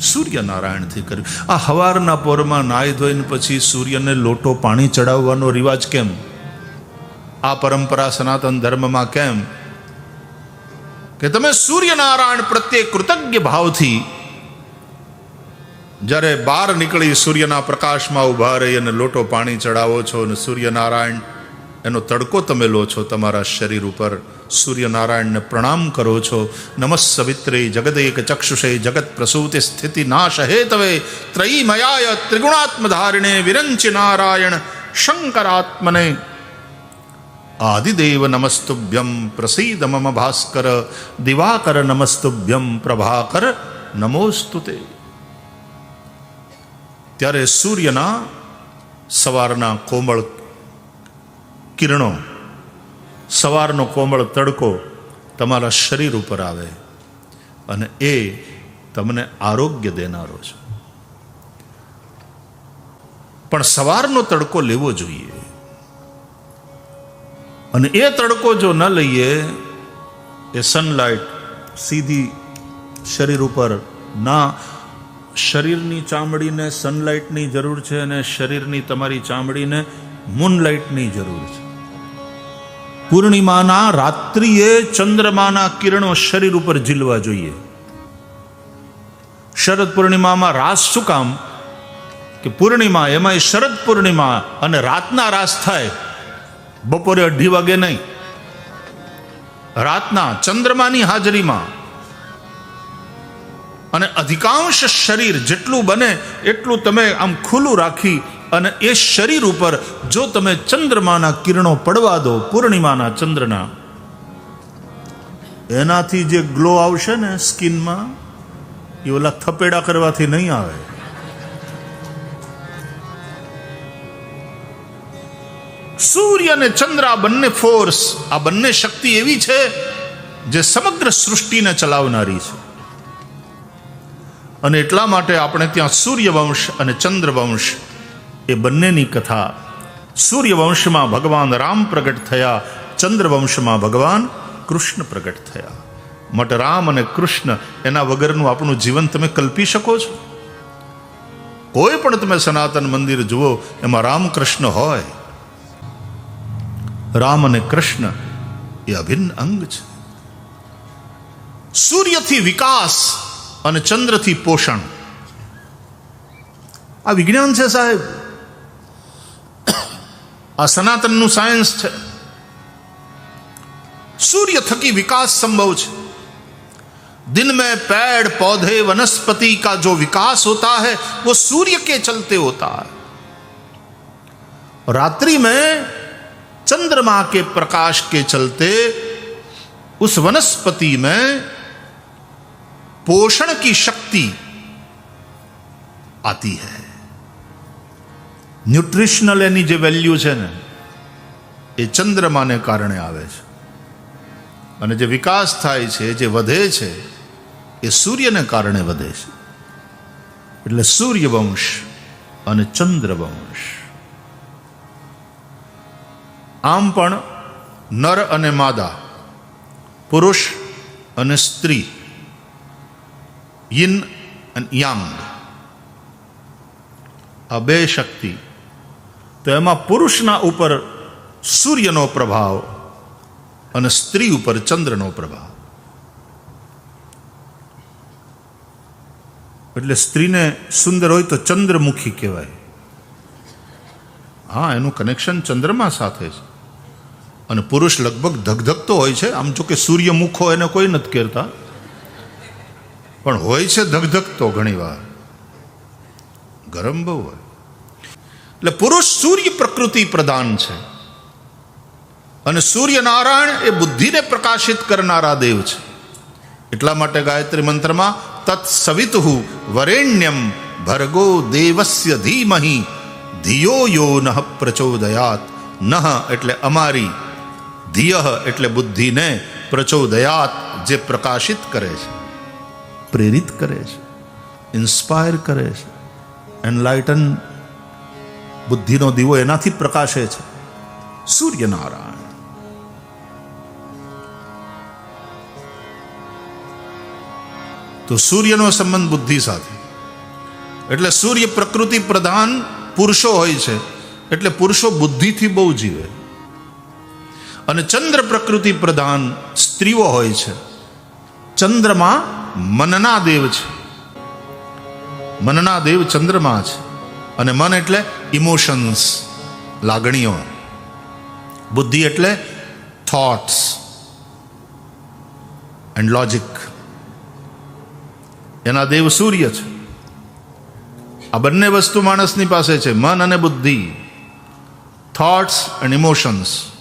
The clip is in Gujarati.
સૂર્યનારાયણથી કર્યું. આ હવારના પોરમાં નાહી ધોઈને પછી સૂર્યને લોટો પાણી ચડાવવાનો રિવાજ કેમ? આ પરંપરા સનાતન ધર્મમાં કેમ? કે તમે સૂર્યનારાયણ પ્રત્યે કૃતજ્ઞ ભાવથી જ્યારે બહાર નીકળી સૂર્યના પ્રકાશમાં ઊભા રહી અને લોટો પાણી ચડાવો છો અને સૂર્યનારાયણ એનો તડકો તમે લો છો તમારા શરીર ઉપર સૂર્યનારાયણને પ્રણામ કરો છો. નમઃ સવિત્રે જગદેક ચક્ષુષે જગત પ્રસૂતિ સ્થિતિ નાશ હેતવે ત્રયીમયાય ત્રિગુણાત્મધારિણે વિરંચિ નારાયણ શંકરાત્મને. આદિદેવ નમસ્તુભ્યમ પ્રસીદ મમ ભાસ્કર. દિવાકર નમસ્તુભ્યમ પ્રભાકર. નમોસ્તુતે ત્યારે સૂર્યના સવારના કોમળ કિરણો સવારનો કોમળ તડકો તમારા શરીર ઉપર આવે અને એ તમને આરોગ્ય દેનારો છે. પણ સવારનો તડકો લેવો જોઈએ. અને એ તડકો જો ન લઈએ, એ સનલાઇટ સીધી શરીર ઉપર ના શરીરની ચામડીને સનલાઇટની જરૂર છે અને શરીરની તમારી ચામડીને મૂનલાઇટની જરૂર છે. પૂર્ણિમાના રાત્રિએ ચંદ્રમાના કિરણો શરીર ઉપર ઝીલવા જોઈએ. શરદ પૂર્ણિમામાં રાસ શું કામ? કે પૂર્ણિમા એમાં શરદ પૂર્ણિમા અને રાતના રાસ થાય. બપોરે અઢી વાગે નહીં. રાતના ચંદ્રમાની હાજરીમાં. અને અધિકાંશ શરીર જેટલું બને એટલું તમે આમ ખુલ્લું રાખી અને એ શરીર ઉપર જો તમે ચંદ્રમાના કિરણો પડવા દો, પૂર્ણિમાના ચંદ્રના, એનાથી જે ગ્લો આવશે ને સ્કિનમાં, એ ઓલા થપેડા કરવાથી નહીં આવે. સૂર્ય અને ચંદ્ર આ બંને ફોર્સ આ બંને શક્તિ એવી છે જે સમગ્ર સૃષ્ટિને ચલાવનારી છે. અને એટલા માટે આપણે ત્યાં સૂર્યવંશ અને ચંદ્રવંશ એ બંનેની કથા. સૂર્યવંશમાં ભગવાન રામ પ્રગટ થયા, ચંદ્રવંશમાં ભગવાન કૃષ્ણ પ્રગટ થયા. મટ રામ અને કૃષ્ણ એના વગરનું આપણું જીવન તમે કલ્પી શકો છો? કોઈ પણ તમે સનાતન મંદિર જુઓ, એમાં રામકૃષ્ણ હોય. રામ અને કૃષ્ણ એ અભિન્ન અંગ છે. સૂર્યથી વિકાસ અને ચંદ્રથી પોષણ. આ વિજ્ઞાન છે સાહેબ. આ સનાતનનું સાયન્સ છે सूर्य थकी विकास संभव है दिन में पेड़ पौधे वनस्पति का जो विकास होता है वो सूर्य के चलते होता है रात्रि में चंद्रमा के प्रकाश के चलते उस वनस्पति में पोषण की शक्ति आती है ન્યુટ્રિશનલ એની જે વેલ્યુ છે ને, એ ચંદ્રમાને કારણે આવે છે. અને જે વિકાસ થાય છે, જે વધે છે, એ સૂર્યને કારણે વધે છે. એટલે સૂર્યવંશ અને ચંદ્રવંશ. આમ પણ નર અને માદા, પુરુષ અને સ્ત્રી, યિન અને યાંગ, આ બે શક્તિ તો એમાં પુરુષના ઉપર સૂર્યનો પ્રભાવ અને સ્ત્રી ઉપર ચંદ્રનો પ્રભાવ. એટલે સ્ત્રીને સુંદર હોય તો ચંદ્રમુખી કહેવાય. હા, એનું કનેક્શન ચંદ્રમા સાથે છે. અને પુરુષ લગભગ ધગધગતો હોય છે. આમ જો કે સૂર્યમુખો એને કોઈ નથી કહેતા. પણ હોય છે ધગધગતો ઘણીવાર. ગરમ બહુ હોય. એટલે પુરુષ સૂર્ય પ્રકૃતિ પ્રધાન છે. અને સૂર્યનારાયણ એ બુદ્ધિને પ્રકાશિત કરનારા દેવ છે. એટલા માટે ગાયત્રી મંત્રમાં, તત્સવિતુ વરેણ્યમ ભર્ગો દેવસ્ય ધીમહી, ધિયો યો નઃ પ્રચોદયાત. નહ એટલે અમારી, ધિય એટલે બુદ્ધિને પ્રચોદયાત, જે પ્રકાશિત કરે છે, પ્રેરિત કરે છે, ઇન્સ્પાયર કરે છે, એનલાઇટન બુદ્ધિનો દીવો એનાથી પ્રકાશે છે. સૂર્યનારાયણ. તો સૂર્યનો સંબંધ બુદ્ધિ સાથે. એટલે સૂર્ય પ્રકૃતિ પ્રધાન પુરુષો હોય છે, એટલે પુરુષો બુદ્ધિથી બહુ જીવે. અને ચંદ્ર પ્રકૃતિ પ્રધાન સ્ત્રીઓ હોય છે. ચંદ્રમાં મનના દેવ છે. મનના દેવ ચંદ્રમા છે. અને મન એટલે ઇમોશન્સ લાગણીઓ. બુદ્ધિ એટલે થોટ્સ એન્ડ લોજિક એના દેવ સૂર્ય છે. આ બંને વસ્તુ માણસની પાસે છે, મન અને બુદ્ધિ. Thoughts and emotions